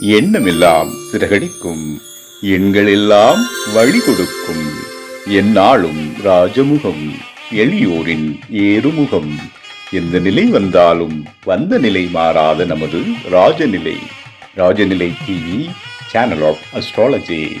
எண்ணமெல்லாம் சிறகடிக்கும். எண்களெல்லாம் வழி கொடுக்கும் எந்நாளும் ராஜமுகம் எளியோரின் ஏறுமுகம். எந்த நிலை வந்தாலும் வந்த நிலை மாறாத நமது Rajanilai. Rajanilai TV channel of astrology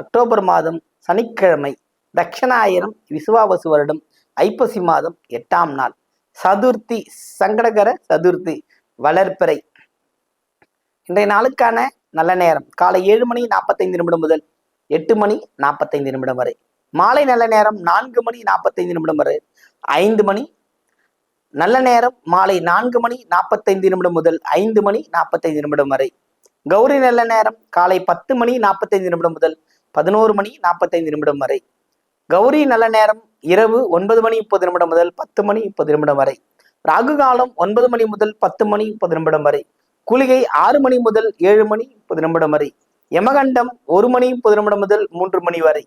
October மாதம் சனிக்கிழமை தக்ஷணாயிரம் விசுவாவசு வருடம் ஐப்பசி மாதம் எட்டாம் நாள். சதுர்த்தி சங்கடகர சதுர்த்தி வளர்ப்பிறை. இன்றைய நாளுக்கான நல்ல நேரம். காலை ஏழு மணி நாற்பத்தைந்து நிமிடம் முதல் எட்டு மணி நாற்பத்தைந்து நிமிடம் வரை. மாலை நல்ல நேரம் நான்கு மணி நாற்பத்தைந்து நிமிடம் வரை. ஐந்து மணி நல்ல நேரம் மாலை நான்கு மணி நாற்பத்தைந்து நிமிடம் முதல் ஐந்து மணி நாற்பத்தைந்து நிமிடம் வரை. கௌரி நல்ல நேரம் காலை பத்து மணி நாற்பத்தைந்து நிமிடம் முதல் பதினோரு மணி நாற்பத்தைந்து நிமிடம் வரை. கௌரி நல்ல நேரம் இரவு ஒன்பது மணி முப்பது நிமிடம் முதல் பத்து மணி முப்பது நிமிடம் வரை. ராகு காலம் ஒன்பது மணி முதல் பத்து மணி முப்பது நிமிடம் வரை. குளிகை ஆறு மணி முதல் ஏழு மணி முப்பது நிமிடம் வரை. யமகண்டம் ஒரு மணி முப்பது நிமிடம் முதல் மூன்று மணி வரை.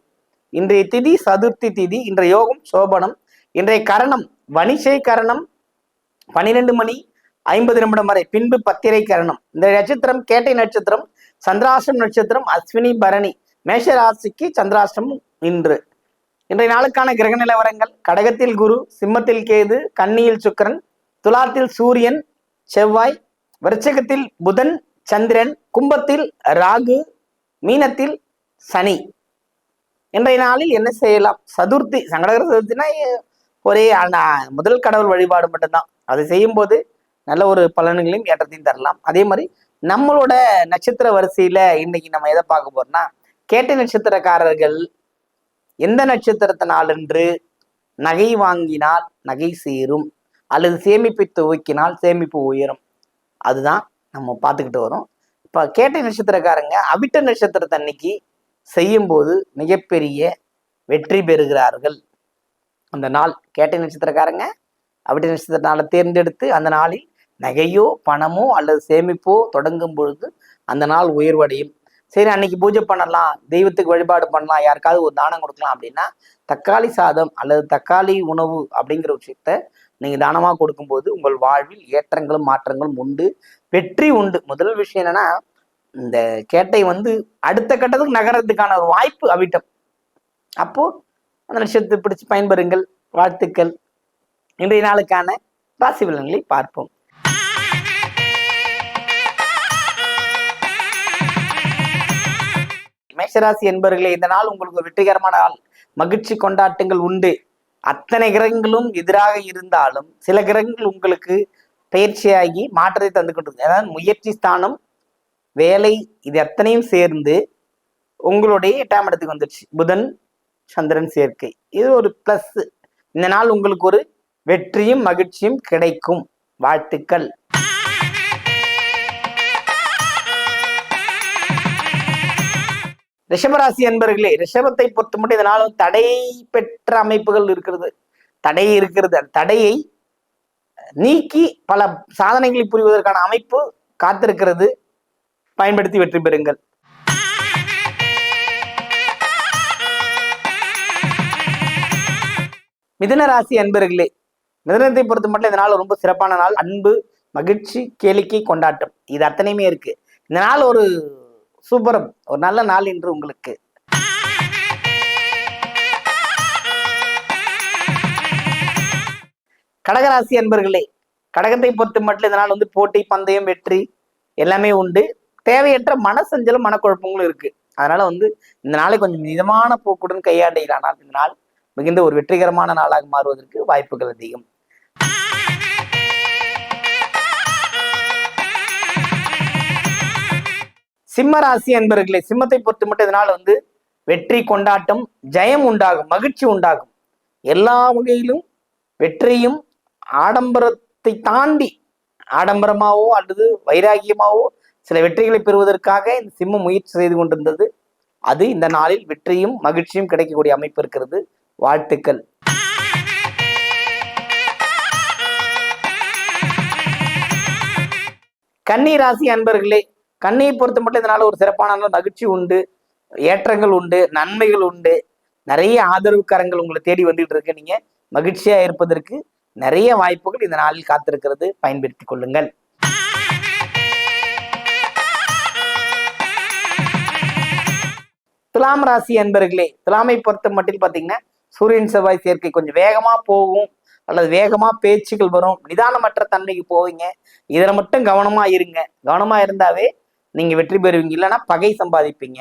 இன்றைய திதி சதுர்த்தி திதி இன்றைய யோகம் சோபனம். இன்றைய கரணம் வணிசை கரணம் பனிரெண்டு மணி ஐம்பது நிமிடம் வரை. பின்பு பத்திரை கரணம். இந்த நட்சத்திரம் கேட்டை நட்சத்திரம் சந்திராசம் நட்சத்திரம் அஸ்வினி பரணி. மேஷராசிக்கு சந்திராஷ்டமம் இன்று. இன்றைய நாளுக்கான கிரக நிலவரங்கள். கடகத்தில் குரு சிம்மத்தில் கேது கன்னியில் சுக்கிரன் துலாத்தில் சூரியன் செவ்வாய் விருச்சகத்தில் புதன் சந்திரன் கும்பத்தில் ராகு மீனத்தில் சனி. இன்றைய நாளில் என்ன செய்யலாம்? சதுர்த்தி சங்கடகர சதுர்த்தினா ஒரே ஆனா, முதல் கடவுள் வழிபாடு மட்டும்தான். அதை செய்யும்போது நல்ல ஒரு பலன்களையும் ஏற்றத்தையும் தரலாம். அதே மாதிரி நம்மளோட நட்சத்திர வரிசையில இன்னைக்கு நம்ம எதை பார்க்க போறோம்னா கேட்ட நட்சத்திரக்காரர்கள் எந்த நட்சத்திரத்தினாலென்று நகை வாங்கினால் நகை சேரும் அல்லது சேமிப்பை துவக்கினால் சேமிப்பு உயரும். அதுதான் நம்ம பார்த்துக்கிட்டு வரோம். இப்போ கேட்டை நட்சத்திரக்காரங்க அவிட்ட நட்சத்திரத்தை அன்னைக்கு செய்யும்போது மிகப்பெரிய வெற்றி பெறுகிறார்கள். அந்த நாள் கேட்டை நட்சத்திரக்காரங்க அவிட்ட நட்சத்திர நாளை தேர்ந்தெடுத்து அந்த நாளில் நகையோ பணமோ அல்லது சேமிப்போ தொடங்கும் பொழுது அந்த நாள் உயர்வடையும். சரி அன்னைக்கு பூஜை பண்ணலாம் தெய்வத்துக்கு வழிபாடு பண்ணலாம் யாருக்காவது ஒரு தானம் கொடுக்கலாம் அப்படின்னா தக்காளி சாதம் அல்லது தக்காளி உணவு அப்படிங்கிற விஷயத்த நீங்கள் தானமாக கொடுக்கும்போது உங்கள் வாழ்வில் ஏற்றங்களும் மாற்றங்களும் உண்டு வெற்றி உண்டு. முதல் விஷயம் என்னன்னா இந்த கேட்டை வந்து அடுத்த கட்டத்துக்கு நகரத்துக்கான ஒரு வாய்ப்பு அவிட்டம். அப்போ அந்த லட்சத்தை பிடிச்சு பயன்பெறுங்கள் வாழ்த்துக்கள். இன்றைய நாளுக்கான ராசி பலன்களை பார்ப்போம். மேஷராசி என்பவர்களே இந்த நாள் உங்களுக்கு ஒரு வெற்றிகரமான நாள். மகிழ்ச்சி கொண்டாட்டங்கள் உண்டு. அத்தனை கிரகங்களும் எதிராக இருந்தாலும் சில கிரகங்கள் உங்களுக்கு பயிற்சியாகி மாற்றத்தை தந்து கொண்டிருக்கு. அதாவது முயற்சி ஸ்தானம் வேலை இது அத்தனையும் சேர்ந்து உங்களுடைய எட்டாம் இடத்துக்கு வந்துடுச்சு புதன் சந்திரன் சேர்க்கை. இது ஒரு பிளஸ் இந்த நாள் உங்களுக்கு ஒரு வெற்றியும் மகிழ்ச்சியும் கிடைக்கும். வாழ்த்துக்கள். ரிஷபராசி அன்பர்களே ரிஷபத்தை பொறுத்த மட்டும் தடை பெற்ற அமைப்புகள் இருக்கிறது. தடை இருக்கிறது. அந்த தடையை நீக்கி பல சாதனைகளை புரிவதற்கான அமைப்பு காத்திருக்கிறது. பயன்படுத்தி வெற்றி பெறுங்கள். மிதன ராசி அன்பர்களே மிதனத்தை பொறுத்த மட்டும் இந்த நாள் ரொம்ப சிறப்பான நாள். அன்பு மகிழ்ச்சி கேளிக்கை கொண்டாட்டம். இது அத்தனையுமே இருக்கு. இந்த நாள் ஒரு சூப்பரம். ஒரு நல்ல நாள் இன்று உங்களுக்கு. கடகராசி அன்பர்களே கடகத்தை பொறுத்து மட்டும் இந்த நாள் வந்து போட்டி பந்தயம் வெற்றி எல்லாமே உண்டு. தேவையற்ற மனசஞ்சலும் மனக்குழப்பங்களும் இருக்கு. அதனால வந்து இந்த நாளை கொஞ்சம் மிதமான போக்குடன் கையாண்டீர்களானால் இந்த நாள் மிகுந்த ஒரு வெற்றிகரமான நாளாக மாறுவதற்கு வாய்ப்புகள் அதிகம். சிம்ம ராசி என்பவர்களே சிம்மத்தை பொறுத்து மட்டும் இதனால் வந்து வெற்றி கொண்டாட்டம் ஜெயம் உண்டாகும் மகிழ்ச்சி உண்டாகும். எல்லா வகையிலும் வெற்றியும் ஆடம்பரத்தை தாண்டி ஆடம்பரமாவோ அல்லது வைராகியமாவோ சில வெற்றிகளை பெறுவதற்காக இந்த சிம்மம் முயற்சி செய்து கொண்டிருந்தது. அது இந்த நாளில் வெற்றியும் மகிழ்ச்சியும் கிடைக்கக்கூடிய அமைப்பு இருக்கிறது. வாழ்த்துக்கள். கன்னி ராசி அன்பர்களே கண்ணியை பொறுத்த மட்டும் இதனால ஒரு சிறப்பான மகிழ்ச்சி உண்டு ஏற்றங்கள் உண்டு நன்மைகள் உண்டு. நிறைய ஆதரவுக்காரங்கள் உங்களை தேடி வந்துட்டு இருக்கு. நீங்க மகிழ்ச்சியா இருப்பதற்கு நிறைய வாய்ப்புகள் இந்த நாளில் காத்திருக்கிறது. பயன்படுத்திக் கொள்ளுங்கள். துலாம் ராசி அன்பர்களே துலாமை பொறுத்த மட்டும் பாத்தீங்கன்னா சூரியன் செவ்வாய் சேர்க்கை கொஞ்சம் வேகமா போகும். அல்லது வேகமா பேச்சுகள் வரும். நிதானமற்ற தன்மைக்கு போவீங்க. இதில் மட்டும் கவனமா இருங்க. கவனமா இருந்தாவே நீங்க வெற்றி பெறுவீங்க. இல்லைன்னா பகை சம்பாதிப்பீங்க.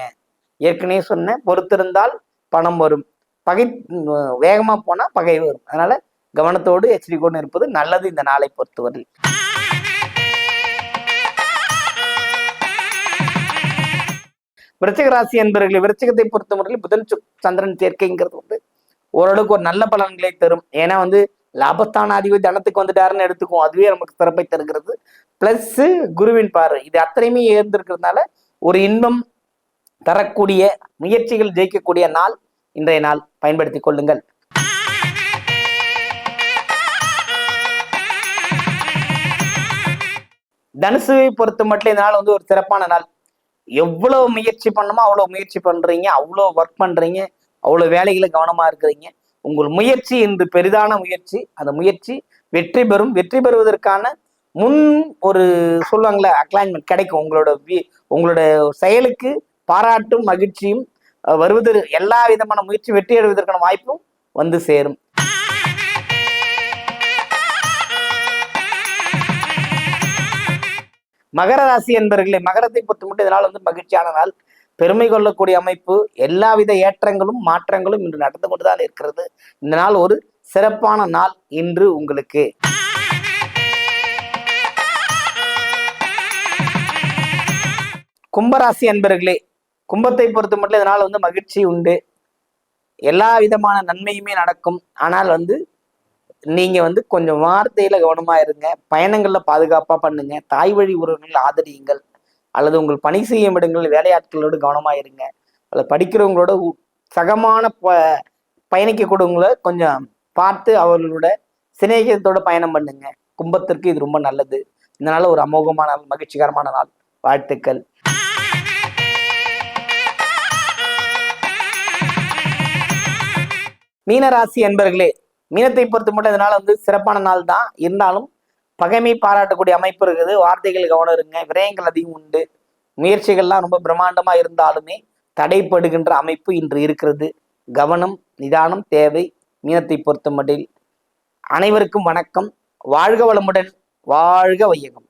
ஏற்கனவே சொன்னேன் பொறுத்திருந்தால் பணம் வரும். பகை வேகமா போனா பகை வரும். அதனால கவனத்தோடு எச்சரிக்கையோடு இருப்பது நல்லது இந்த நாளை பொறுத்தவரை விருச்சிக ராசி என்பவர்களை விருச்சிகத்தை பொறுத்தவரையில் புதன் சு- சந்திரன் சேர்க்கைங்கிறது வந்து ஓரளவுக்கு ஒரு நல்ல பலன்களை தரும். ஏன்னா வந்து லாபஸ்தான அதிபதி தனத்துக்கு வந்துட்டாருன்னு எடுத்துக்கும் அதுவே நமக்கு சிறப்பை தருகிறது. பிளஸ் குருவின் பார்வை. இது அத்தனையுமே ஏர்ந்திருக்கிறதுனால ஒரு இன்பம் தரக்கூடிய முயற்சிகள் ஜெயிக்கக்கூடிய நாள் இன்றைய நாள். பயன்படுத்திக் கொள்ளுங்கள். தனுசுவை பொறுத்த மட்டும் இந்த நாள் வந்து ஒரு சிறப்பான நாள். எவ்வளவு முயற்சி பண்ணணுமோ அவ்வளவு முயற்சி பண்றீங்க அவ்வளோ ஒர்க் பண்றீங்க அவ்வளோ வேலைகளை கவனமா இருக்கிறீங்க. உங்கள் முயற்சி இன்று பெரிதான முயற்சி. அந்த முயற்சி வெற்றி பெறும். வெற்றி பெறுவதற்கான முன் ஒரு சொல்லுவாங்களே அக்ளைன்மெண்ட் கிடைக்கும். உங்களோட உங்களோட செயலுக்கு பாராட்டும் மகிழ்ச்சியும் வருவதற்கு வருவது எல்லா விதமான முயற்சி வெற்றி அடைவதற்கான வாய்ப்பும் வந்து சேரும். மகர ராசி என்பர்களே மகரத்தை பொறுத்து மட்டும் இதனால் வந்து மகிழ்ச்சியான நாள். பெருமை கொள்ளக்கூடிய அமைப்பு எல்லாவித ஏற்றங்களும் மாற்றங்களும் இன்று நடந்து கொண்டுதான் இருக்கிறது. இந்த நாள் ஒரு சிறப்பான நாள் இன்று உங்களுக்கு. கும்பராசி அன்பர்களே கும்பத்தை பொறுத்த மட்டும் இதனால் வந்து மகிழ்ச்சி உண்டு. எல்லா விதமான நன்மையுமே நடக்கும். ஆனால் வந்து நீங்கள் வந்து கொஞ்சம் வார்த்தையில கவனமாக இருங்க. பயணங்களில் பாதுகாப்பா பண்ணுங்க. தாய் வழி உறவுகள் ஆதரியுங்கள். அல்லது உங்கள் பணி செய்யும் இடங்கள் வேலையாட்களோடு கவனமாக இருங்க. அல்லது படிக்கிறவங்களோட உ- சகமான ப பயணிக்கக்கூடியவங்கள கொஞ்சம் பார்த்து அவர்களோட சிநேகத்தோட பயணம் பண்ணுங்க. கும்பத்திற்கு இது ரொம்ப நல்லது. இதனால ஒரு அமோகமான நாள் மகிழ்ச்சிகரமான நாள். வாழ்த்துக்கள். மீனராசி என்பர்களே மீனத்தை பொறுத்த மட்டும் இதனால வந்து சிறப்பான நாள் தான். இருந்தாலும் பகைமை பாராட்டக்கூடிய அமைப்பு இருக்குது. வார்த்தைகள் கவனம் இருங்க. விரயங்கள் அதிகம் உண்டு. முயற்சிகள்லாம் ரொம்ப பிரம்மாண்டமா இருந்தாலுமே தடைப்படுகின்ற அமைப்பு இன்று இருக்கிறது. கவனம் நிதானம் தேவை. மீனத்தை பொறுத்த மட்டில் அனைவருக்கும் வணக்கம். வாழ்க வளமுடன் வாழ்க வையகம்.